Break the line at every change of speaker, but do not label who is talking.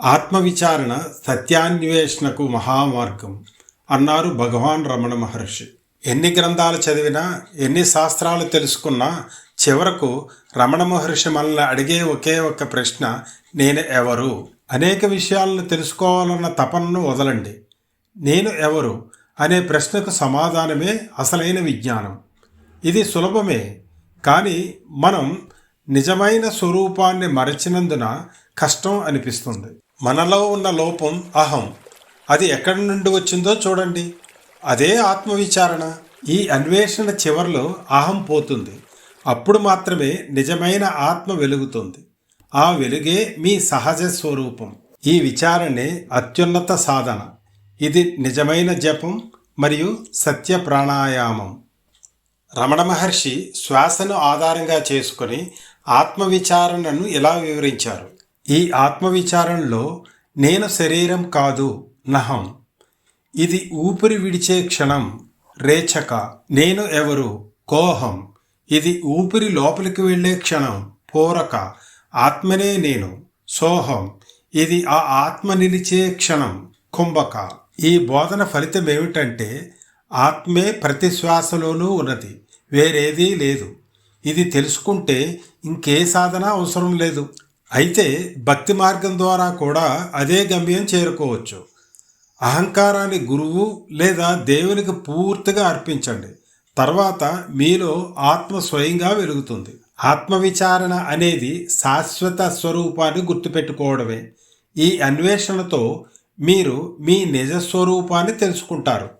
ఆత్మవిచారణ సత్యాన్వేషణకు మహామార్గం అన్నారు భగవాన్ రమణ మహర్షి. ఎన్ని గ్రంథాలు చదివినా ఎన్ని శాస్త్రాలు తెలుసుకున్నా చివరకు రమణ మహర్షి మనల్ని అడిగే ఒకే ఒక ప్రశ్న నేను ఎవరు? అనేక విషయాలను తెలుసుకోవాలన్న తపనను వదలండి. నేను ఎవరు? అనే ప్రశ్నకు సమాధానమే అసలైన విజ్ఞానం. ఇది సులభమే కానీ మనం నిజమైన స్వరూపాన్ని మరచినందున కష్టం అనిపిస్తుంది. మనలో ఉన్న లోపం అహం. అది ఎక్కడి నుండి వచ్చిందో చూడండి. అదే ఆత్మవిచారణ. ఈ అన్వేషణ చివరిలో అహం పోతుంది. అప్పుడు మాత్రమే నిజమైన ఆత్మ వెలుగుతుంది. ఆ వెలుగే మీ సహజ స్వరూపం. ఈ విచారణే అత్యున్నత సాధన. ఇది నిజమైన జపం మరియు సత్య ప్రాణాయామం. రమణ మహర్షి శ్వాసను ఆధారంగా చేసుకొని ఆత్మవిచారణను ఇలా వివరించారు. ఈ ఆత్మవిచారణలో నేను శరీరం కాదు నహం. ఇది ఊపిరి విడిచే క్షణం రేచక. నేను ఎవరు? కోహం. ఇది ఊపిరి లోపలికి వెళ్ళే క్షణం పూరక. ఆత్మనే నేను. సోహం. ఇది ఆ ఆత్మ నిలిచే క్షణం కుంభక. ఈ బోధన ఫలితం ఏమిటంటే ఆత్మే ప్రతి శ్వాసలోనూ ఉన్నది. వేరేదీ లేదు. ఇది తెలుసుకుంటే ఇంకే సాధన అవసరం లేదు. అయితే భక్తి మార్గం ద్వారా కూడా అదే గమ్యం చేరుకోవచ్చు. అహంకారాన్ని గురువు లేదా దేవునికి పూర్తిగా అర్పించండి. తర్వాత మీలో ఆత్మ స్వయంగా వెలుగుతుంది. ఆత్మవిచారణ అనేది శాశ్వత స్వరూపాన్ని గుర్తుపెట్టుకోవడమే. ఈ అన్వేషణతో మీరు మీ నిజ స్వరూపాన్ని తెలుసుకుంటారు.